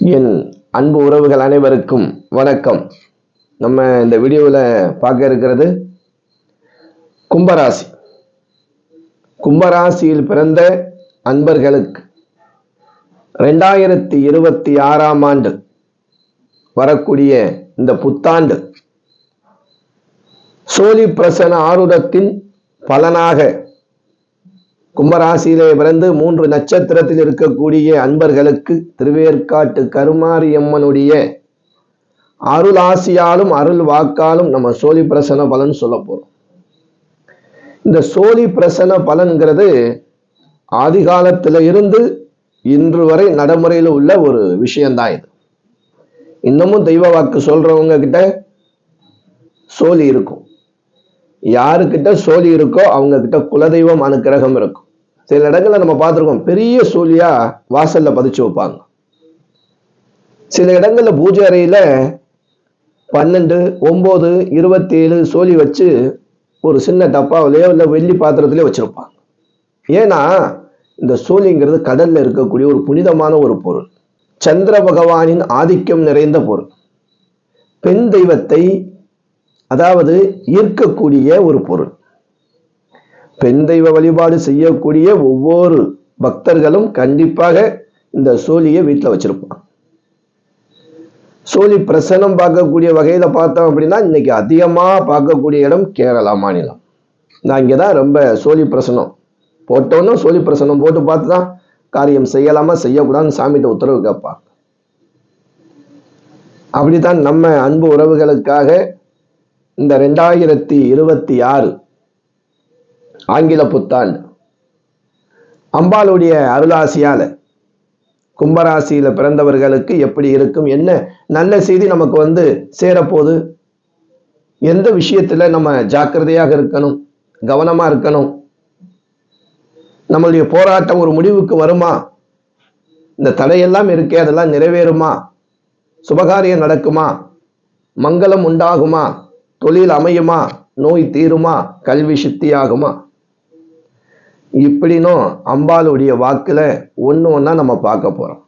என் அன்பு உறவுகள் அனைவருக்கும் வணக்கம். நம்ம இந்த வீடியோவில் பார்க்க இருக்கிறது கும்பராசி. கும்பராசியில் பிறந்த அன்பர்களுக்கு ரெண்டாயிரத்தி இருபத்தி ஆறாம் ஆண்டு வரக்கூடிய இந்த புத்தாண்டு சோழி பிரசன ஆருடத்தின் பலனாக கும்பராசியிலே பிறந்து மூன்று நட்சத்திரத்தில் இருக்கக்கூடிய அன்பர்களுக்கு திருவேற்காட்டு கருமாரியம்மனுடைய அருள் ஆசியாலும் அருள் வாக்காலும் நம்ம சோழி பிரசன பலன் சொல்ல போறோம். இந்த சோழி பிரசன பலன்கிறது ஆதிகாலத்தில் இருந்து இன்று வரை நடைமுறையில் உள்ள ஒரு விஷயம்தான் இது. இன்னமும் தெய்வ வாக்கு சொல்றவங்க கிட்ட சோழி இருக்கும். யாருக்கிட்ட சோழி இருக்கோ அவங்க கிட்ட குலதெய்வம் அனுக்கிரகம் இருக்கும். சில இடங்கள்ல நம்ம பார்த்துருக்கோம் பெரிய சூழியா வாசல்ல பதிச்சு வைப்பாங்க. சில இடங்கள்ல பூஜை அறையில பன்னெண்டு ஒன்பது இருபத்தி ஏழு சோழி வச்சு ஒரு சின்ன டப்பாவிலேயோ இல்லை வெள்ளி பாத்திரத்திலே வச்சிருப்பாங்க. ஏன்னா இந்த சோழிங்கிறது கடல்ல இருக்கக்கூடிய ஒரு புனிதமான ஒரு பொருள். சந்திர பகவானின் ஆதிக்கம் நிறைந்த பொருள். பெண் தெய்வத்தை அதாவது ஈர்க்கக்கூடிய ஒரு பொருள். பெண் தெய்வ வழிபாடு செய்யக்கூடிய ஒவ்வொரு பக்தர்களும் கண்டிப்பாக இந்த சோழியை வீட்டில் வச்சிருப்பான் சோழி பிரசனம் பார்க்கக்கூடிய வகையில் பார்த்தோம் அப்படின்னா இன்னைக்கு அதிகமாக பார்க்கக்கூடிய இடம் கேரளா மாநிலம். நான் இங்கே தான் ரொம்ப சோழி பிரசனம் போட்டோன்னு சோழி பிரசனம் போட்டு பார்த்து தான் காரியம் செய்யலாமா செய்யக்கூடாதுன்னு சாமிகிட்ட உத்தரவு கேட்பாங்க. அப்படித்தான் நம்ம அன்பு உறவுகளுக்காக இந்த ரெண்டாயிரத்தி இருபத்தி ஆறு ஆங்கில புத்தாண்டு அம்பாளுடைய அருளாசியால் கும்பராசியில் பிறந்தவர்களுக்கு எப்படி இருக்கும்? என்ன நல்ல செய்தி நமக்கு வந்து சேரப்போகுது? எந்த விஷயத்தில் நம்ம ஜாக்கிரதையாக இருக்கணும்? கவனமாக இருக்கணும்? நம்மளுடைய போராட்டம் ஒரு முடிவுக்கு வருமா? இந்த தடையெல்லாம் இருக்கே அதெல்லாம் நிறைவேறுமா? சுபகாரியம் நடக்குமா? மங்களம் உண்டாகுமா? தொழில் அமையுமா? நோய் தீருமா? கல்வி சித்தியாகுமா? இப்படினும் அம்பாளுடைய வாக்கில் ஒன்று ஒன்றா நம்ம பார்க்க போகிறோம்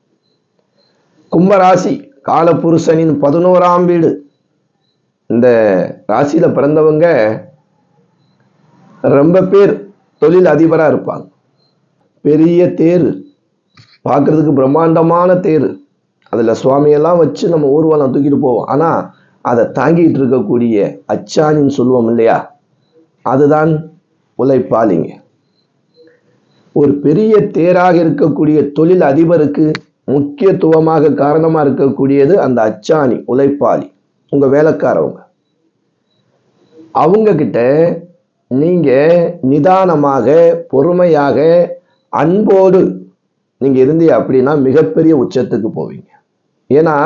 கும்பராசி காலபுருஷனின் பதினோராம் வீடு. இந்த ராசியில பிறந்தவங்க ரொம்ப பேர் தொழில் அதிபராக இருப்பாங்க. பெரிய தேர். பார்க்கறதுக்கு பிரம்மாண்டமான தேர். அதில் சுவாமியெல்லாம் வச்சு நம்ம ஊர்வலம் தூக்கிட்டு போவோம். ஆனால் அதை தாங்கிட்டு இருக்கக்கூடிய அச்சானின்னு சொல்லுவோம் இல்லையா? அதுதான் உழைப்பாளிங்க. ஒரு பெரிய தேராக இருக்கக்கூடிய தொழில் அதிபருக்கு முக்கியத்துவமாக காரணமாக இருக்கக்கூடியது அந்த அச்சாணி உழைப்பாளி உங்க வேலைக்காரவங்க. அவங்க கிட்ட நீங்க நிதானமாக பொறுமையாக அன்போடு நீங்க இருந்தீங்க அப்படின்னா மிகப்பெரிய உச்சத்துக்கு போவீங்க. ஏன்னா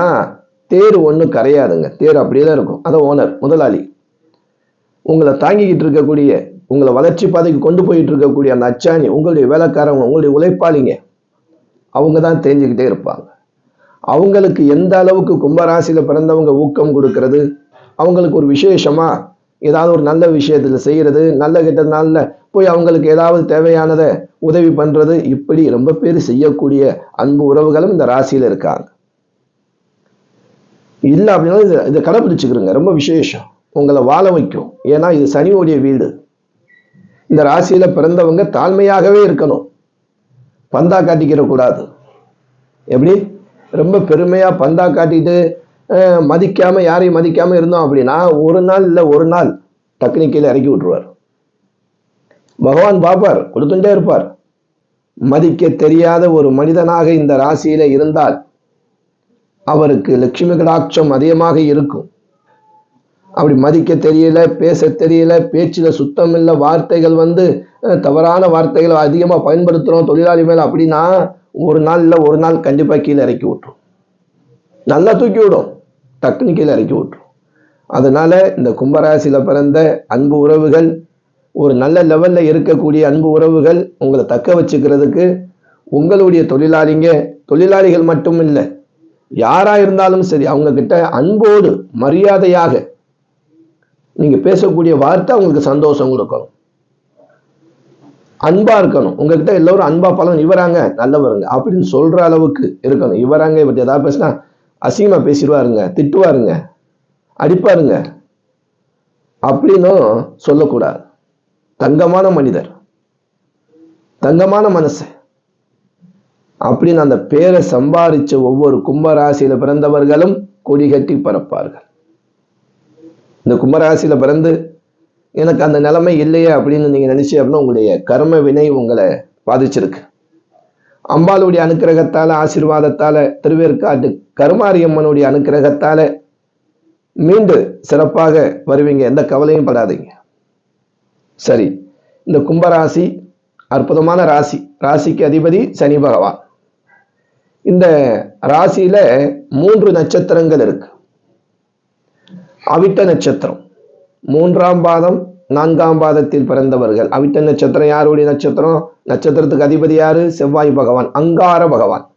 தேர் ஒன்றும் கரையாதுங்க. தேர் அப்படியே தான் இருக்கும். அதான் ஓனர் முதலாளி. உங்களை தாங்கிக்கிட்டு இருக்கக்கூடிய உங்களை வளர்ச்சி பாதைக்கு கொண்டு போயிட்டு இருக்கக்கூடிய அந்த அச்சாணி உங்களுடைய வேலைக்காரவங்க உங்களுடைய உழைப்பாளிங்க அவங்க தான் தெரிஞ்சுக்கிட்டே இருப்பாங்க. அவங்களுக்கு எந்த அளவுக்கு கும்பராசியில் பிறந்தவங்க ஊக்கம் கொடுக்கறது அவங்களுக்கு ஒரு விசேஷமா ஏதாவது ஒரு நல்ல விஷயத்தில் செய்கிறது நல்ல கெட்ட நாளில் போய் அவங்களுக்கு ஏதாவது தேவையானதை உதவி பண்ணுறது இப்படி ரொம்ப பேர் செய்யக்கூடிய அன்பு உறவுகளும் இந்த ராசியில் இருக்காங்க. இல்லை அப்படின்னா இதை இதை கடைப்பிடிச்சுக்கிறோங்க ரொம்ப விசேஷம். உங்களை வாழ வைக்கும். ஏன்னா இது சனியோடைய வீடு. இந்த ராசியில் பிறந்தவங்க தாழ்மையாகவே இருக்கணும். பந்தா காட்டிக்கிற கூடாது. எப்படி? ரொம்ப பெருமையாக பந்தா காட்டிட்டு மதிக்காமல் யாரையும் மதிக்காமல் இருந்தோம் அப்படின்னா ஒரு நாள் இல்லை ஒரு நாள் டக்குனு இறக்கி விட்டுருவார். பகவான் பாப்பார் கொடுத்துட்டே இருப்பார். மதிக்க தெரியாத ஒரு மனிதனாக இந்த ராசியில் இருந்தால் அவருக்கு லட்சுமி கடாட்சம் அதிகமாக இருக்கும். அப்படி மதிக்க தெரியல பேச தெரியல பேச்சில் சுத்தம் இல்லை வார்த்தைகள் வந்து தவறான வார்த்தைகளை அதிகமாக பயன்படுத்துகிறோம் தொழிலாளி மேலே அப்படின்னா ஒரு நாள் இல்லை ஒரு நாள் கண்டிப்பாக கீழே இறக்கி விட்டுரும். நல்லா தூக்கி விடும். டக்குனு கீழே இறக்கி விட்டுரும். அதனால் இந்த கும்பராசியில் பிறந்த அன்பு உறவுகள் ஒரு நல்ல லெவலில் இருக்கக்கூடிய அன்பு உறவுகள் உங்களை தக்க வச்சுக்கிறதுக்கு உங்களுடைய தொழிலாளிங்க தொழிலாளிகள் மட்டும் இல்லை யாராக இருந்தாலும் சரி அவங்கக்கிட்ட அன்போடு மரியாதையாக நீங்க பேசக்கூடிய வார்த்தை அவங்களுக்கு சந்தோஷம் கொடுக்கணும். அன்பா இருக்கணும். உங்ககிட்ட எல்லோரும் அன்பா பலன் இவராங்க நல்லவருங்க. அப்படின்னு சொல்ற அளவுக்கு இருக்கணும். இவராங்க இவர்கிட்ட ஏதாவது பேசினா அசிங்கமா பேசிடுவாருங்க. திட்டுவாருங்க. அடிப்பாருங்க. அப்படின்னும் சொல்லக்கூடாது. தங்கமான மனிதர். தங்கமான மனசு. அப்படின்னு அந்த பேரை சம்பாதிச்ச ஒவ்வொரு கும்பராசியில பிறந்தவர்களும் கொடி கட்டி பறப்பார்கள். இந்த கும்பராசியில் பிறந்து எனக்கு அந்த நிலைமை இல்லையே அப்படின்னு நீங்கள் நினச்சி அப்படின்னா உங்களுடைய கர்ம வினை உங்களை பாதிச்சிருக்கு. அம்பாளுடைய அனுக்கிரகத்தால் ஆசீர்வாதத்தால் திருவேற்காட்டு கருமாரியம்மனுடைய அனுக்கிரகத்தால் மீண்டு சிறப்பாக வருவீங்க. எந்த கவலையும் படாதீங்க. சரி இந்த கும்பராசி அற்புதமான ராசி. ராசிக்கு அதிபதி சனி பகவான். இந்த ராசியில் மூன்று நட்சத்திரங்கள் இருக்கு. அவிட்ட நட்சத்திரம். மூன்றாம் பாதம் நான்காம் பாதத்தில் பிறந்தவர்கள். அவிட்ட நட்சத்திரம் யாருடைய நட்சத்திரம்? நட்சத்திரத்துக்கு அதிபதி யாரு? செவ்வாய் பகவான். அங்கார பகவான்.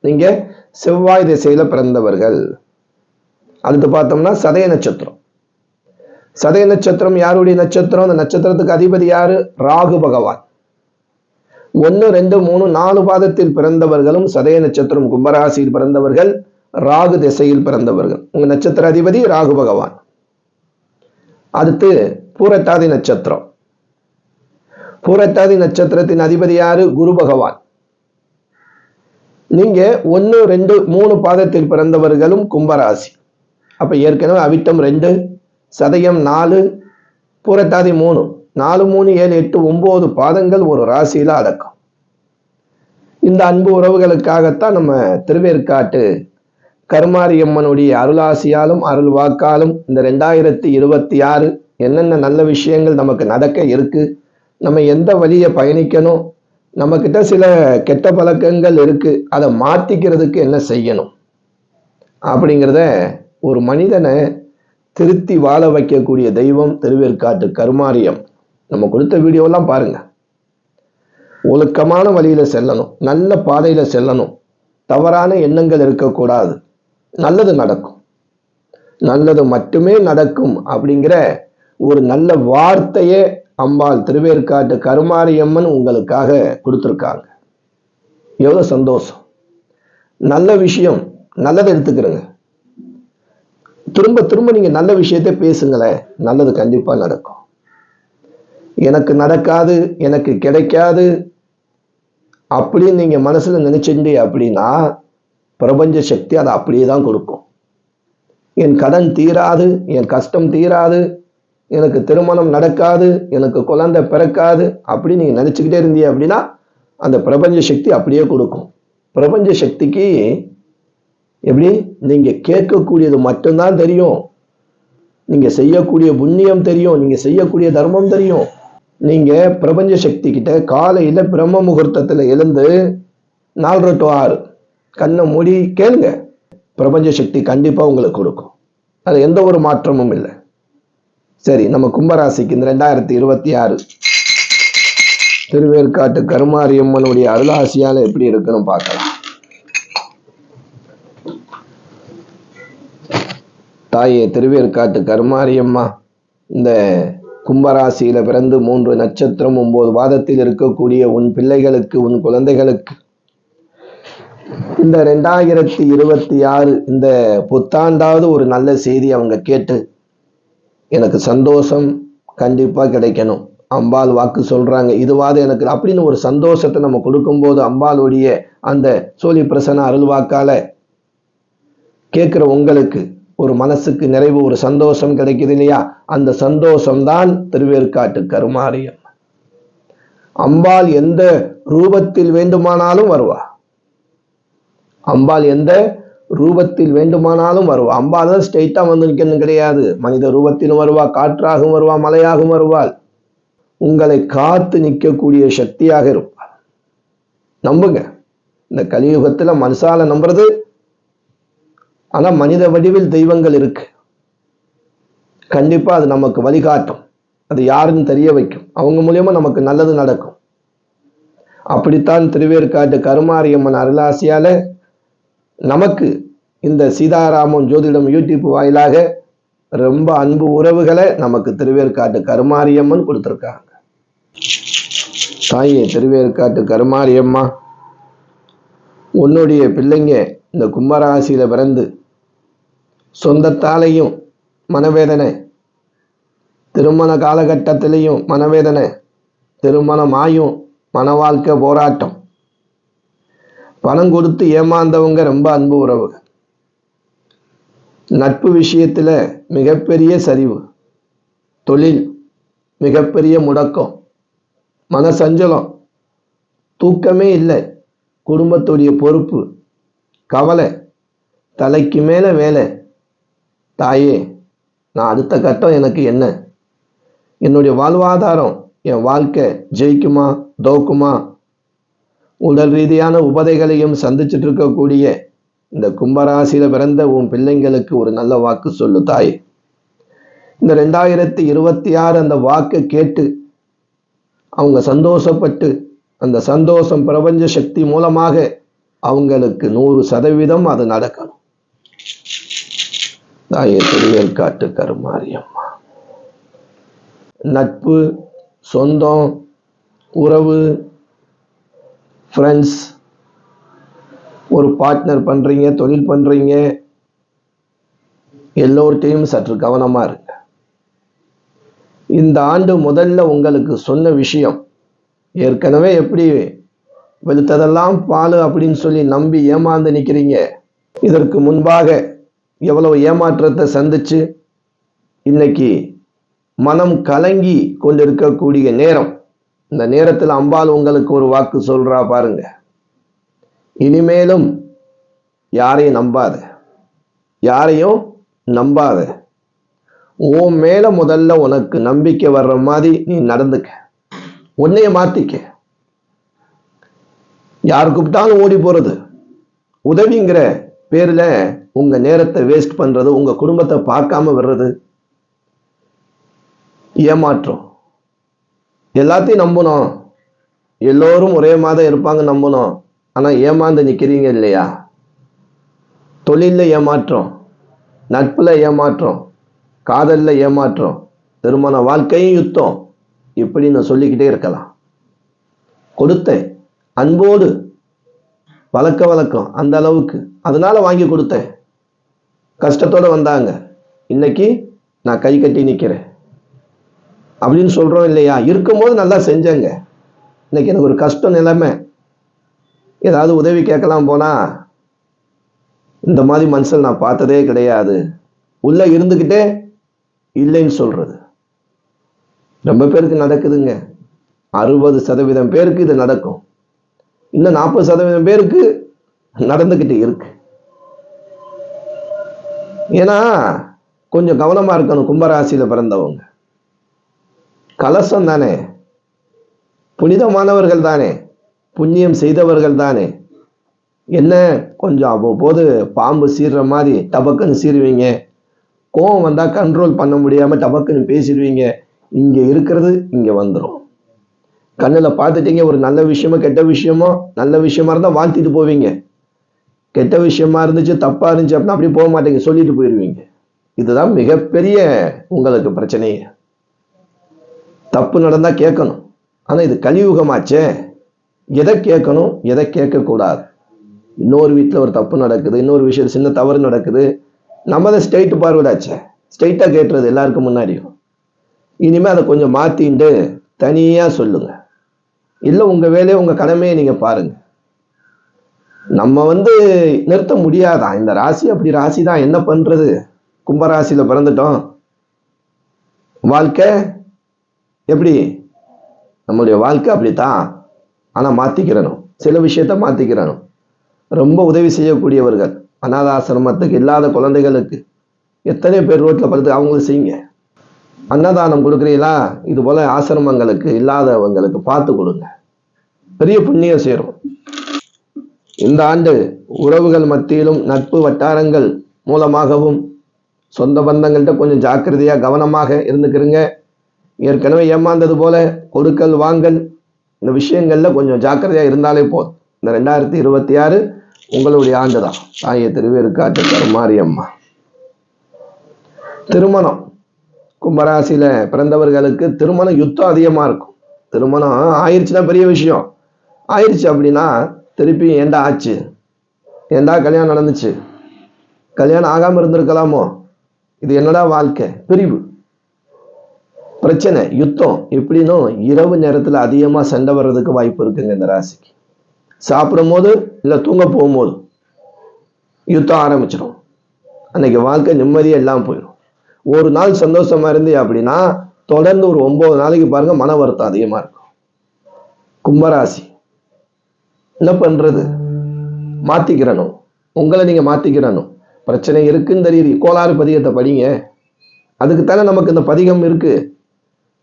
நீங்க செவ்வாய் திசையில பிறந்தவர்கள். அடுத்து பார்த்தோம்னா சதய நட்சத்திரம். சதய நட்சத்திரம் யாருடைய நட்சத்திரம்? அந்த நட்சத்திரத்துக்கு அதிபதி யாரு? ராகு பகவான். ஒன்று ரெண்டு மூணு நாலு பாதத்தில் பிறந்தவர்களும் சதய நட்சத்திரம் கும்பராசியில் பிறந்தவர்கள். ராகு திசையில் பிறந்தவர்கள். உங்க நட்சத்திர அதிபதி ராகு பகவான். அடுத்து பூரட்டாதி நட்சத்திரம். பூரட்டாதி நட்சத்திரத்தின் அதிபதி யாரு? குரு பகவான். நீங்க ஒன்று ரெண்டு மூணு பாதத்தில் பிறந்தவர்களும் கும்பராசி. அப்ப ஏற்கனவே அவிட்டம் ரெண்டு சதயம் நாலு பூரட்டாதி மூணு. நாலு மூணு ஏழு எட்டு ஒன்பது பாதங்கள் ஒரு ராசியில அடக்கம். இந்த அன்பு உறவுகளுக்காகத்தான் நம்ம திருவேற்காட்டு கருமாரியம்மனுடைய அருளாசியாலும் அருள் வாக்காலும் இந்த ரெண்டாயிரத்தி இருபத்தி ஆறு என்னென்ன நல்ல விஷயங்கள் நமக்கு நடக்க இருக்கு நம்ம எந்த வழியை பயணிக்கணும் நம்மக்கிட்ட சில கெட்ட பழக்கங்கள் இருக்கு அதை மாத்திக்கிறதுக்கு என்ன செய்யணும்? அப்படிங்கிறத ஒரு மனிதனை திருத்தி வாழ வைக்கக்கூடிய தெய்வம் திருவேற்காட்டு கருமாரியம் நம்ம கொடுத்த வீடியோலாம் பாருங்க. ஒழுக்கமான வழியில செல்லணும் நல்ல பாதையில செல்லணும். தவறான எண்ணங்கள் இருக்கக்கூடாது. நல்லது நடக்கும். நல்லது மட்டுமே நடக்கும் அப்படிங்கிற ஒரு நல்ல வார்த்தையே அம்பாள் திருவேற்காட்டு கருமாரியம்மன் உங்களுக்காக கொடுத்துருக்காங்க. எவ்வளோ சந்தோஷம். நல்ல விஷயம் நல்லதை எடுத்துக்கிறேங்க. திரும்ப திரும்ப நீங்கள் நல்ல விஷயத்தை பேசுங்களேன். நல்லது கண்டிப்பாக நடக்கும். எனக்கு நடக்காது எனக்கு கிடைக்காது அப்படின்னு நீங்கள் மனசுல நினைச்சுட்டே அப்படின்னா பிரபஞ்ச சக்தி அதை அப்படியே தான் கொடுக்கும். என் கடன் தீராது என் கஷ்டம் தீராது எனக்கு திருமணம் நடக்காது எனக்கு குழந்தை பிறக்காது அப்படி நீங்கள் நினச்சிக்கிட்டே இருந்தீங்க அப்படின்னா அந்த பிரபஞ்ச சக்தி அப்படியே கொடுக்கும். பிரபஞ்ச சக்திக்கு எப்படி? நீங்கள் கேட்கக்கூடியது மட்டும்தான் தெரியும். நீங்கள் செய்யக்கூடிய புண்ணியம் தெரியும் நீங்கள் செய்யக்கூடிய தர்மம் தெரியும். நீங்கள் பிரபஞ்ச சக்தி கிட்ட காலையில் பிரம்ம முகூர்த்தத்தில் எழுந்து நாலரை டு ஆறு கண்ணை மூடி கேளுங்க. பிரபஞ்ச சக்தி கண்டிப்பா உங்களுக்கு கொடுக்கும். அது எந்த ஒரு மாற்றமும் இல்லை. சரி நம்ம கும்பராசிக்கு இந்த ரெண்டாயிரத்தி இருபத்தி ஆறு. திருவேற்காட்டு கருமாரியம்மனுடைய அருளாசியால எப்படி இருக்குன்னு பார்க்கலாம். தாயே திருவேற்காட்டு கருமாரியம்மா இந்த கும்பராசியில பிறந்து மூன்று நட்சத்திரம் ஒன்பது வாதத்தில் இருக்கக்கூடிய உன் பிள்ளைகளுக்கு உன் குழந்தைகளுக்கு இந்த ரெண்டாயிரத்தி இருபத்தி ஆறு இந்த புத்தாண்டாவது ஒரு நல்ல செய்தி அவங்க கேட்டு எனக்கு சந்தோஷம் கண்டிப்பா கிடைக்கணும். அம்பாள் வாக்கு சொல்றாங்க இதுவாது எனக்கு அப்படின்னு ஒரு சந்தோஷத்தை நம்ம கொடுக்கும்போது அம்பாளுடைய அந்த சோழி பிரசன அருள் வாக்கால உங்களுக்கு ஒரு மனசுக்கு நிறைவு ஒரு சந்தோஷம் கிடைக்குது இல்லையா? அந்த சந்தோஷம்தான் திருவேற்காட்டு கருமாரியம் அம்பாள் எந்த ரூபத்தில் வேண்டுமானாலும் வருவா அம்பாள் எந்த ரூபத்தில் வேண்டுமானாலும் வருவா. அம்பாள் தான் ஸ்ட்ரெயிட்டா வந்து நிற்கணும் கிடையாது. மனித ரூபத்திலும் வருவா காற்றாகவும் வருவா மலையாகவும் வருவாள். உங்களை காத்து நிற்கக்கூடிய சக்தியாக இருப்பாள். நம்புங்க. இந்த கலியுகத்துல மனுஷால நம்புறது ஆனா மனித வடிவில் தெய்வங்கள் இருக்கு. கண்டிப்பா அது நமக்கு வழிகாட்டும். அது யாருன்னு தெரிய வைக்கும். அவங்க மூலியமா நமக்கு நல்லது நடக்கும். அப்படித்தான் திருவேற்காட்டு கருமாரியம்மன் அருளாசியால நமக்கு இந்த சீதாராமன் ஜோதிடம் யூடியூப் வாயிலாக ரொம்ப அன்பு உறவுகளை நமக்கு திருவேற்காட்டு கருமாரியம்மன் கொடுத்துருக்காங்க. தாயே திருவேற்காட்டு கருமாரியம்மா உன்னுடைய பிள்ளைங்க இந்த கும்பராசியில் பிறந்து சொந்தத்தாலையும் மனவேதனை திருமண காலகட்டத்திலையும் மனவேதனை திருமணமாயும் மன வாழ்க்கை போராட்டம் பணம் கொடுத்து ஏமாந்தவங்க ரொம்ப அன்பு உறவுகள். நட்பு விஷயத்தில் மிகப்பெரிய சரிவு. தொழில் மிகப்பெரிய முடக்கம் மனசஞ்சலம். தூக்கமே இல்லை. குடும்பத்துடைய பொறுப்பு கவலை. தலைக்கு மேலே வேலை. தாயே நான் அடுத்த கட்டம் எனக்கு என்ன? என்னுடைய வாழ்வாதாரம் என் வாழ்க்கை ஜெயிக்குமா தோக்குமா? உடல் ரீதியான உபதைகளையும் சந்திச்சுட்டு இருக்கக்கூடிய இந்த கும்பராசியில பிறந்த உன் பிள்ளைங்களுக்கு ஒரு நல்ல வாக்கு சொல்லு தாய். இந்த ரெண்டாயிரத்தி இருபத்தி ஆறு அந்த வாக்கை கேட்டு அவங்க சந்தோஷப்பட்டு அந்த சந்தோஷம் பிரபஞ்ச சக்தி மூலமாக அவங்களுக்கு நூறு சதவீதம் அது நடக்கணும். தாயே திருவேற்காட்டு கருமாரியம்மா நட்பு சொந்தம் உறவு ஃப்ரெண்ட்ஸ் ஒரு பார்ட்னர் பண்ணுறீங்க தொழில் பண்ணுறீங்க எல்லோர்ட்டையும் சற்று கவனமாக இருங்க. இந்த ஆண்டு முதல்ல உங்களுக்கு சொன்ன விஷயம் ஏற்கனவே எப்படி வெளுத்ததெல்லாம் பால் அப்படின்னு சொல்லி நம்பி ஏமாந்து நிற்கிறீங்க இதற்கு முன்பாக எவ்வளவு ஏமாற்றத்தை சந்திச்சு இன்னைக்கு மனம் கலங்கி கொண்டிருக்கக்கூடிய நேரம். இந்த நேரத்தில் அம்பாள் உங்களுக்கு ஒரு வாக்கு சொல்றா பாருங்க. இனிமேலும் யாரையும் நம்பாத. யாரையும் நம்பாத. உன் மேல முதல்ல உனக்கு நம்பிக்கை வர்ற மாதிரி நீ நடந்துக்க. உன்னைய மாத்திக்க. யார் கூப்பிட்டாலும் ஓடி போறது. உதவிங்கிற பேர்ல உங்க நேரத்தை வேஸ்ட் பண்றது உங்க குடும்பத்தை பார்க்காம வர்றது. ஏமாற்றம். எல்லாத்தையும் நம்பணும் எல்லோரும் ஒரே மாதம் இருப்பாங்க நம்பணும் ஆனால் ஏமாந்து நிற்கிறீங்க இல்லையா? தொழிலில் ஏமாற்றம் நட்புல ஏமாற்றம் காதலில் ஏமாற்றம் திருமண வாழ்க்கையும் யுத்தம் இப்படின்னு சொல்லிக்கிட்டே இருக்கலாம். கொடுத்தேன். அன்போடு வழக்க வழக்கம் அந்த அளவுக்கு. அதனால வாங்கி கொடுத்தேன். கஷ்டத்தோடு வந்தாங்க. இன்னைக்கு நான் கை கட்டி நிற்கிறேன் அப்படின்னு சொல்கிறோம் இல்லையா? இருக்கும்போது நல்லா செஞ்சேங்க. இன்னைக்கு எனக்கு ஒரு கஷ்டம் நிலைமை. ஏதாவது உதவி கேட்கலாம் போனா இந்த மாதிரி மனுஷன் நான் பார்த்ததே கிடையாது. உள்ள இருந்துக்கிட்டே இல்லைன்னு சொல்றது. ரொம்ப பேருக்கு நடக்குதுங்க. அறுபது சதவீதம் பேருக்கு இது நடக்கும். இன்னும் நாற்பது சதவீதம் பேருக்கு நடந்துக்கிட்டு இருக்கு. ஏன்னா கொஞ்சம் கவனமா இருக்கணும். கும்பராசியில பிறந்தவங்க. கலசம் தானே? புனிதமானவர்கள் தானே? புண்ணியம் செய்தவர்கள் தானே? என்ன? கொஞ்சம் அவ்வப்போது பாம்பு சீர்ற மாதிரி டபக்குன்னு சீருவீங்க கோவம் வந்தால் கண்ட்ரோல் பண்ண முடியாமல் டபக்குன்னு பேசிடுவீங்க. இங்கே இருக்கிறது இங்கே வந்துடும் கண்ணில் பார்த்துட்டீங்க ஒரு நல்ல விஷயமோ கெட்ட விஷயமோ நல்ல விஷயமா இருந்தால் வாழ்த்திட்டு போவீங்க. கெட்ட விஷயமா இருந்துச்சு தப்பாக இருந்துச்சு அப்படின்னா அப்படி போக மாட்டீங்க சொல்லிட்டு போயிடுவீங்க. இதுதான் மிகப்பெரிய உங்களுக்கு பிரச்சனையே. தப்பு நடந்தால் கேட்கணும். ஆனால் இது கலியுகமாச்சே. எதை கேட்கணும்? எதை கேட்கக்கூடாது இன்னொரு வீட்டில் ஒரு தப்பு நடக்குது இன்னொரு விஷயம் சின்ன தவறு நடக்குது. நம்ம அதை ஸ்ட்ரெயிட் பார்வையாச்சே ஸ்ட்ரெயிட்டாக கேட்டுறது எல்லாருக்கும் முன்னாடியும். இனிமே அதை கொஞ்சம் மாற்றிண்டு தனியாக சொல்லுங்கள் இல்லை உங்கள் வேலையை உங்கள் கடமையை நீங்கள் பாருங்கள் நம்ம வந்து நிறுத்த முடியாதா? இந்த ராசி அப்படி ராசி தான் என்ன பண்ணுறது கும்பராசியில் பிறந்துட்டோம். வாழ்க்கை எப்படி? நம்மளுடைய வாழ்க்கை அப்படித்தான். ஆனால் மாற்றிக்கிறணும் சில விஷயத்த மாத்திக்கிறணும். ரொம்ப உதவி செய்யக்கூடியவர்கள் அனாதாசிரமத்துக்கு இல்லாத குழந்தைகளுக்கு எத்தனை பேர் ரோட்டில் படுத்து அவங்களும் செய்யுங்க. அன்னதானம் கொடுக்குறீங்களா? இது போல ஆசிரமங்களுக்கு இல்லாதவங்களுக்கு பார்த்து கொடுங்க. பெரிய புண்ணியம் சேரும். இந்த ஆண்டு உறவுகள் மத்தியிலும் நட்பு வட்டாரங்கள் மூலமாகவும் சொந்த பந்தங்கள்கிட்ட கொஞ்சம் ஜாக்கிரதையாக கவனமாக இருந்துக்கிறங்க. ஏற்கனவே ஏமாந்தது போல கொடுக்கல் வாங்கல் இந்த விஷயங்கள்ல கொஞ்சம் ஜாக்கிரதையா இருந்தாலே போதும். இந்த ரெண்டாயிரத்தி இருபத்தி ஆறு உங்களுடைய ஆண்டு தான் தாயை திருவேற்காட்டு கருமாரியம்மா திருமணம். கும்பராசியில பிறந்தவர்களுக்கு திருமணம் யுத்தம் அதிகமா இருக்கும். திருமணம் ஆயிடுச்சுன்னா பெரிய விஷயம். ஆயிடுச்சு அப்படின்னா திருப்பி ஏண்டா ஆச்சு? ஏண்டா கல்யாணம் நடந்துச்சு? கல்யாணம் ஆகாமல் இருந்திருக்கலாமோ? இது என்னடா வாழ்க்கை? பிரிவு. பிரச்சனை யுத்தம் எப்படின்னும் இரவு நேரத்தில் அதிகமாக சண்டை வர்றதுக்கு வாய்ப்பு இருக்குங்க இந்த ராசிக்கு. சாப்பிடும் போது இல்லை தூங்க போகும்போது யுத்தம் ஆரம்பிச்சிடும். அன்னைக்கு வாழ்க்கை நிம்மதியாக எல்லாம் போயிடும். ஒரு நாள் சந்தோஷமா இருந்து அப்படின்னா தொடர்ந்து ஒரு ஒன்பது நாளைக்கு பாருங்க மன வருத்தம் அதிகமாக இருக்கும். கும்பராசி என்ன பண்ணுறது மாற்றிக்கிறணும் உங்களை நீங்கள் மாற்றிக்கிறணும் பிரச்சனை இருக்குன்னு தெரியுது. கோளாறு பதிகத்தை படிங்க. அதுக்கு தானே நமக்கு இந்த பதிகம் இருக்குது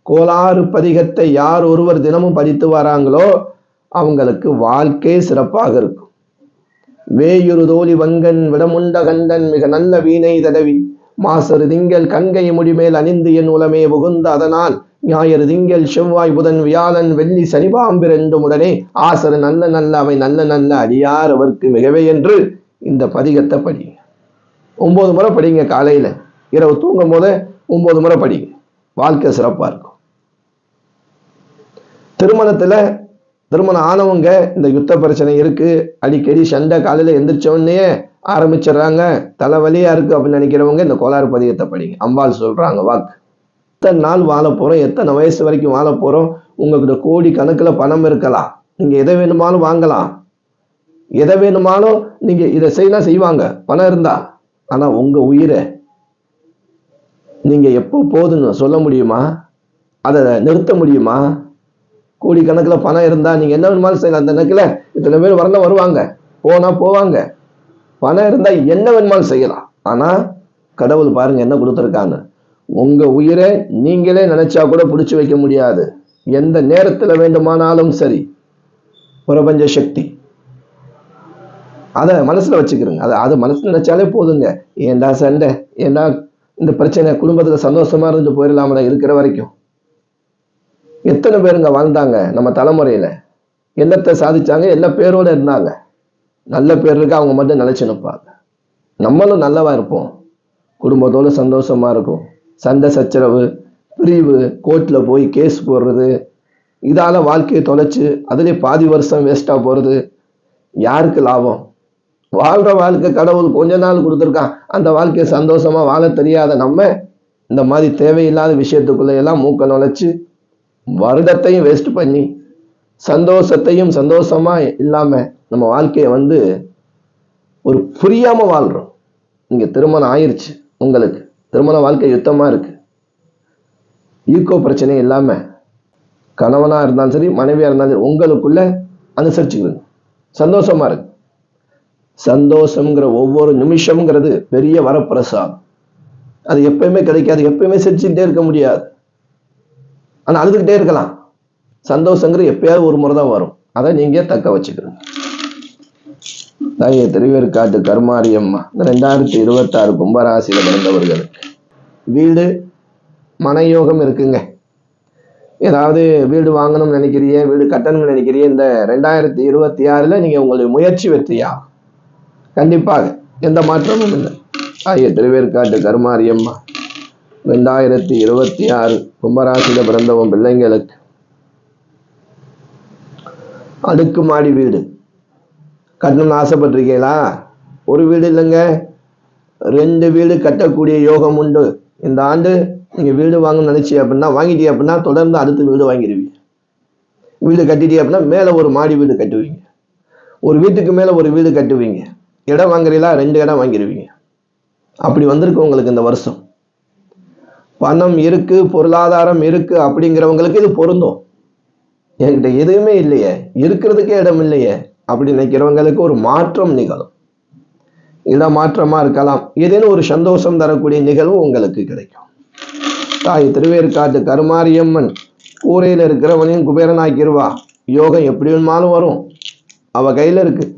கோளாறு பதிகத்தை யார் ஒருவர் தினமும் படித்து வராங்களோ அவங்களுக்கு வாழ்க்கை சிறப்பாக இருக்கும். வேயுரு தோழி வங்கன் விடமுண்ட கண்டன் மிக நல்ல வீணை தடவி மாசரு திங்கள் கங்கை முடிமேல் அணிந்து என் உலமே புகுந்த அதனால் ஞாயிறு திங்கள் செவ்வாய் புதன் வியாழன் வெள்ளி சனிபாம்பிரண்டும் உடனே ஆசரு நல்ல நல்ல அவை நல்ல நல்ல அடியார் அவர்க்கு மிகவே என்று இந்த பதிகத்தை படிங்க ஒன்பது முறை படிங்க காலையில். இரவு தூங்கும் போது ஒன்பது முறை படிங்க. வாழ்க்கை சிறப்பாக இருக்கும். திருமணத்தில் திருமணம் ஆனவங்க இந்த யுத்த பிரச்சனை இருக்குது அடிக்கடி சண்டை காலையில் எந்திரிச்ச ஆரம்பிச்சிடுறாங்க. தலைவலியாக இருக்குது அப்படின்னு நினைக்கிறவங்க இந்த கோளாறு பதியத்தை படிங்க. அம்பாள் சொல்கிறாங்க வாக்கு. எத்தனை நாள் வாழ போகிறோம் எத்தனை வயசு வரைக்கும் வாழ போகிறோம் உங்ககிட்ட கோடி கணக்கில் பணம் இருக்கலாம். நீங்கள் எதை வேணுமாலும் வாங்கலாம். எதை வேணுமாலும் நீங்கள் இதை செய்யலாம் செய்வாங்க. பணம் இருந்தா. ஆனால் உங்கள் உயிரை நீங்கள் எப்போ போதுன்னு சொல்ல முடியுமா? அதை நிறுத்த முடியுமா? கோடிக்கணக்கில் பணம் இருந்தா நீங்க என்ன வேணுமாலும் செய்யலாம். அந்த நேரத்தில் இத்தனை பேர் வரலாம் வருவாங்க. போனால் போவாங்க. பணம் இருந்தா என்ன வேணுமாலும் செய்யலாம். ஆனா கடவுள் பாருங்க என்ன கொடுத்துருக்காங்க உங்க உயிரை நீங்களே நினைச்சா கூட பிடிச்சி வைக்க முடியாது. எந்த நேரத்துல வேண்டுமானாலும் சரி. பிரபஞ்ச சக்தி. அதை மனசுல வச்சுக்கிறோங்க. அதை அதை மனசுல நினைச்சாலே போதுங்க. ஏண்டா சண்டை? ஏண்டா இந்த பிரச்சனை குடும்பத்துல சந்தோஷமா இருந்து போயிடலாமடா இருக்கிற வரைக்கும். எத்தனை பேருங்க வாழ்ந்தாங்க நம்ம தலைமுறையில்? என்னத்தை சாதிச்சாங்க எல்லா பேரோடு இருந்தாங்க. நல்ல பேர் இருக்கு அவங்க மட்டும் நினச்சி நிற்பாங்க நம்மளும் நல்லவா இருப்போம். குடும்பத்தோட சந்தோஷமாக இருக்கும். சண்டை சச்சரவு பிரிவு கோர்ட்டில் போய் கேஸ் போடுறது இதால வாழ்க்கையை தொலைச்சி அதிலே பாதி வருஷம் வேஸ்ட்டாக போகிறது யாருக்கு லாபம்? வாழ்கிற வாழ்க்கை கடவுள் கொஞ்ச நாள் கொடுத்துருக்கான். அந்த வாழ்க்கையை சந்தோஷமாக வாழ தெரியாத நம்ம இந்த மாதிரி தேவையில்லாத விஷயத்துக்குள்ளே எல்லாம் மூக்க நுழைச்சி வருடத்தையும் வேஸ்ட் பண்ணி சந்தோஷத்தையும் சந்தோஷமா இல்லாம நம்ம வாழ்க்கையை வந்து ஒரு புரியாம வாழ்றோம். நீங்க திருமணம் ஆயிடுச்சு உங்களுக்கு. திருமண வாழ்க்கை யுத்தமா இருக்கு. ஈக்கோ பிரச்சனை இல்லாம கணவனா இருந்தாலும் சரி மனைவியா இருந்தாலும் சரி உங்களுக்குள்ள அனுசரிச்சுக்கணும் சந்தோஷமா இருக்கு. சந்தோஷங்கிற ஒவ்வொரு நிமிஷம்ங்கிறது பெரிய வரப்பிரசாதம். அது எப்பயுமே கிடைக்காது எப்பயுமே சிரிச்சுக்கிட்டே இருக்க முடியாது. ஆனால் அழுதுகிட்டே இருக்கலாம். சந்தோஷங்கிறது எப்பயாவது ஒரு முறை தான் வரும். அதை நீங்க தக்க வச்சுக்கிறீங்க தைய திருவேற்காட்டு கருமாரியம்மா இந்த ரெண்டாயிரத்தி இருபத்தாறு கும்பராசியில் பிறந்தவர்களுக்கு வீடு மனயோகம் இருக்குங்க. ஏதாவது வீடு வாங்கணும்னு நினைக்கிறீயே வீடு கட்டணும்னு நினைக்கிறியே இந்த ரெண்டாயிரத்தி இருபத்தி ஆறில் நீங்கள் உங்களுடைய முயற்சி வெற்றியா? கண்டிப்பாக. எந்த மாற்றமும் இல்லை. தாயே திருவேற்காட்டு கருமாரியம்மா ரெண்டாயிரத்தி இருபத்தி ஆறு கும்பராசியில் பிறந்தவன் பிள்ளைங்களுக்கு அடுக்குமாடி வீடு. கட்டணும்னு ஆசைப்பட்டிருக்கீங்களா? ஒரு வீடு இல்லைங்க. ரெண்டு வீடு கட்டக்கூடிய யோகம் உண்டு. இந்த ஆண்டு நீங்கள் வீடு வாங்கணும்னு நினச்சி அப்படின்னா வாங்கிட்டீங்க அப்படின்னா தொடர்ந்து அடுத்து வீடு வாங்கிடுவீங்க. வீடு கட்டிட்டீங்க அப்படின்னா மேலே ஒரு மாடி வீடு கட்டுவீங்க. ஒரு வீட்டுக்கு மேலே ஒரு வீடு கட்டுவீங்க. இடம் வாங்குறீங்களா? ரெண்டு இடம் வாங்கிடுவீங்க. அப்படி வந்திருக்கு உங்களுக்கு இந்த வருஷம். பணம் இருக்கு பொருளாதாரம் இருக்கு அப்படிங்கிறவங்களுக்கு இது பொருந்தும். என்கிட்ட எதுவுமே இல்லையே. இருக்கிறதுக்கே இடம் இல்லையே. அப்படி நினைக்கிறவங்களுக்கு ஒரு மாற்றம் நிகழும். இட மாற்றமா இருக்கலாம். ஏதேனும் ஒரு சந்தோஷம் தரக்கூடிய நிகழ்வு உங்களுக்கு கிடைக்கும். தாய் திருவேற்காட்டு கருமாரியம்மன் கூரையில் இருக்கிறவனையும் குபேரனாக்கிருவா. யோகம் எப்படி வேணுமாலும் வரும். அவ கையில இருக்கு.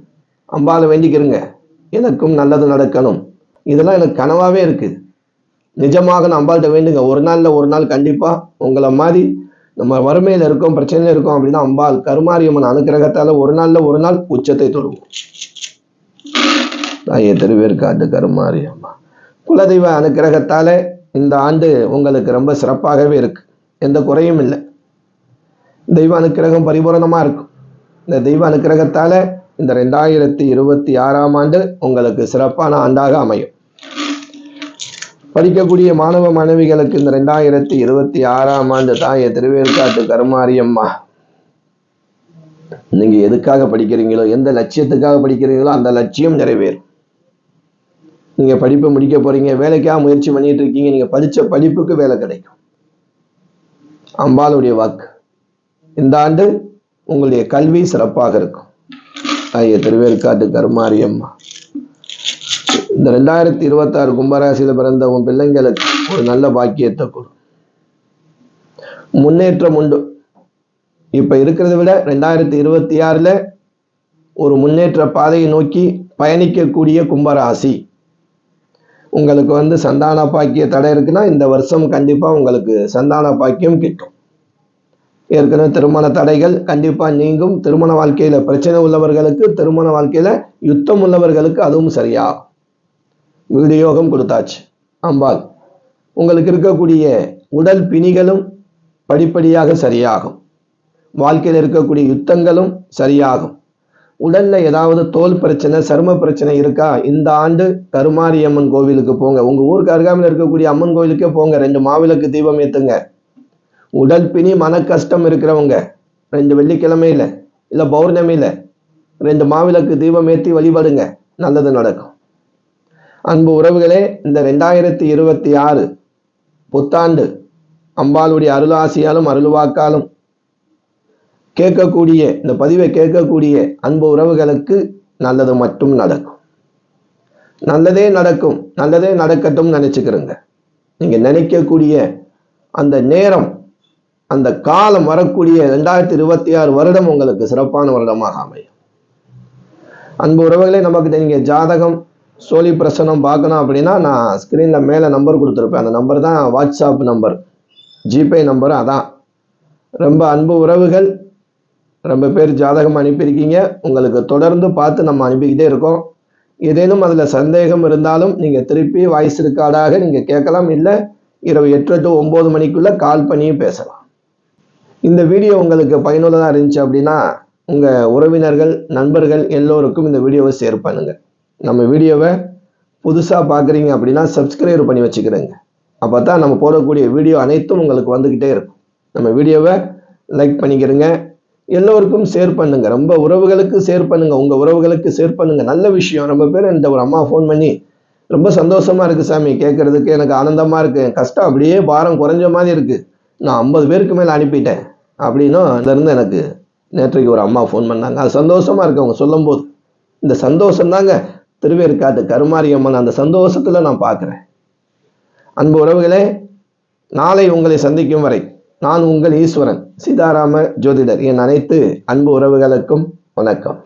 அம்பால வேண்டிக்கிறங்க. எனக்கும் நல்லது நடக்கணும். இதெல்லாம் எனக்கு கனவாவே இருக்குது நிஜமாக நான் அம்பாள்கிட்ட வேண்டுங்க. ஒரு நாள்ல ஒரு நாள் கண்டிப்பா உங்களை மாதிரி நம்ம வறுமையில இருக்கோம் பிரச்சனையில இருக்கோம் அப்படின்னா அம்பாள் கருமாரியம்மன் அனுக்கிரகத்தால் ஒரு நாள்ல ஒரு நாள் உச்சத்தை தொடுவோம். தாயே திருவேற்காட்டு கருமாரியம்மா. குலதெய்வ அனுக்கிரகத்தால் இந்த ஆண்டு உங்களுக்கு ரொம்ப சிறப்பாகவே இருக்கு. எந்த குறையும் இல்லை. தெய்வ அனுக்கிரகம் பரிபூரணமா இருக்கும். இந்த தெய்வ அனுக்கிரகத்தால் இந்த ரெண்டாயிரத்தி இருபத்தி ஆறாம் ஆண்டு உங்களுக்கு சிறப்பான ஆண்டாக அமையும். படிக்கக்கூடிய மாணவ மாணவிகளுக்கு இந்த ரெண்டாயிரத்தி இருபத்தி ஆறாம் ஆண்டு தாய திருவேற்காட்டு கருமாரியம்மா நீங்க எதுக்காக படிக்கிறீங்களோ எந்த லட்சியத்துக்காக படிக்கிறீங்களோ அந்த லட்சியம் நிறைவேறும். நீங்க படிப்பை முடிக்க போறீங்க வேலைக்காக முயற்சி பண்ணிட்டு இருக்கீங்க நீங்க படிச்ச படிப்புக்கு வேலை கிடைக்கும். அம்பாளுடைய வாக்கு. இந்த ஆண்டு உங்களுடைய கல்வி சிறப்பாக இருக்கும். ஐய திருவேற்காட்டு கருமாரியம்மா. இந்த ரெண்டாயிரத்தி இருபத்தாறு கும்பராசியில் பிறந்த உன் பிள்ளைங்களுக்கு ஒரு நல்ல பாக்கியத்தை கொடு. முன்னேற்றம் உண்டு. இப்போ இருக்கிறத விட ரெண்டாயிரத்தி இருபத்தி ஆறில் ஒரு முன்னேற்ற பாதையை நோக்கி பயணிக்கக்கூடிய கும்பராசி. உங்களுக்கு வந்து சந்தான பாக்கிய தடை இருக்குன்னா இந்த வருஷம் கண்டிப்பாக உங்களுக்கு சந்தான பாக்கியம் கிட்டும். ஏற்கனவே திருமண தடைகள் கண்டிப்பாக நீங்கும். திருமண வாழ்க்கையில் பிரச்சனை உள்ளவர்களுக்கு திருமண வாழ்க்கையில் யுத்தம் உள்ளவர்களுக்கு அதுவும் சரியாகும். வீடு யோகம் கொடுத்தாச்சு. அம்பாள் உங்களுக்கு இருக்கக்கூடிய உடல் பிணிகளும் படிப்படியாக சரியாகும். வாழ்க்கையில் இருக்கக்கூடிய யுத்தங்களும் சரியாகும். உடல்ல ஏதாவது தோல் பிரச்சனை சரும பிரச்சனை இருக்கா? இந்த ஆண்டு கருமாரியம்மன் கோவிலுக்கு போங்க. உங்க ஊருக்கு அருகாமையில் இருக்கக்கூடிய அம்மன் கோவிலுக்கே போங்க. ரெண்டு மாவிளக்கு தீபம் ஏத்துங்க. உடல் பிணி மன கஷ்டம் இருக்கிறவங்க ரெண்டு வெள்ளிக்கிழமையில இல்ல பௌர்ணமியில ரெண்டு மாவிளக்கு தீபம் ஏற்றி வழிபடுங்க. நல்லது நடக்கும். அன்பு உறவுகளே இந்த ரெண்டாயிரத்தி இருபத்தி ஆறு புத்தாண்டு அம்பாளுடைய அருளாசியாலும் அருள்வாக்காலும் கேட்கக்கூடிய இந்த பதிவை கேட்கக்கூடிய அன்பு உறவுகளுக்கு நல்லது மட்டும் நடக்கும். நல்லதே நடக்கும் நல்லதே நடக்கட்டும் நினைச்சுக்கிறோங்க. நீங்க நினைக்கக்கூடிய அந்த நேரம் அந்த காலம் வரக்கூடிய ரெண்டாயிரத்தி இருபத்தி ஆறு வருடம் உங்களுக்கு சிறப்பான வருடமாக அமையும். அன்பு உறவுகளே நமக்கு நீங்க ஜாதகம் சோழி பிரசனம் பார்க்கணும் அப்படின்னா நான் ஸ்க்ரீனில் மேலே நம்பர் கொடுத்துருப்பேன். அந்த நம்பர் தான் வாட்ஸ்அப் நம்பர் ஜிபே நம்பர் அதான். ரொம்ப அன்பு உறவுகள் ரொம்ப பேர் ஜாதகம் அனுப்பியிருக்கீங்க. உங்களுக்கு தொடர்ந்து பார்த்து நம்ம அனுப்பிக்கிட்டே இருக்கோம். ஏதேனும் அதில் சந்தேகம் இருந்தாலும் நீங்கள் திருப்பி வாய்ஸ் ரெக்கார்டாக நீங்கள் கேட்கலாம். இல்லை இரவு எட்டு டு ஒம்பது மணிக்குள்ளே கால் பண்ணியும் பேசலாம். இந்த வீடியோ உங்களுக்கு பயனுள்ளதாக இருந்துச்சு அப்படின்னா உங்கள் உறவினர்கள் நண்பர்கள் எல்லோருக்கும் இந்த வீடியோவை ஷேர் பண்ணுங்கள் நம்ம வீடியோவை புதுசாக பார்க்குறீங்க அப்படின்னா சப்ஸ்கிரைப் பண்ணி வச்சுக்கிறேங்க. அப்போ தான் நம்ம போடக்கூடிய வீடியோ அனைத்தும் உங்களுக்கு வந்துக்கிட்டே இருக்கும். நம்ம வீடியோவை லைக் பண்ணிக்கிறேங்க. எல்லோருக்கும் ஷேர் பண்ணுங்க. ரொம்ப உறவுகளுக்கு ஷேர் பண்ணுங்க. உங்க உறவுகளுக்கு ஷேர் பண்ணுங்க. நல்ல விஷயம். ரொம்ப பேர் இந்த ஒரு அம்மா ஃபோன் பண்ணி ரொம்ப சந்தோஷமா இருக்கு சாமி. கேட்கறதுக்கு எனக்கு ஆனந்தமா இருக்கு. என் கஷ்டம் அப்படியே பாரம் குறைஞ்ச மாதிரி இருக்கு. நான் ஐம்பது பேருக்கு மேலே அனுப்பிட்டேன். அப்படின்னும் அதுலேருந்து எனக்கு நேற்றைக்கு ஒரு அம்மா ஃபோன் பண்ணாங்க. அது சந்தோஷமா இருக்கு. அவங்க சொல்லும் போது இந்த சந்தோஷம் தாங்க திருவேற்காட்டு கருமாரியம்மன் அந்த சந்தோஷத்தில் நான் பார்க்குறேன். அன்பு உறவுகளே நாளை உங்களை சந்திக்கும் வரை நான் உங்கள் ஈஸ்வரன் சீதாராம ஜோதிடர் என் அனைத்து அன்பு உறவுகளுக்கும் வணக்கம்.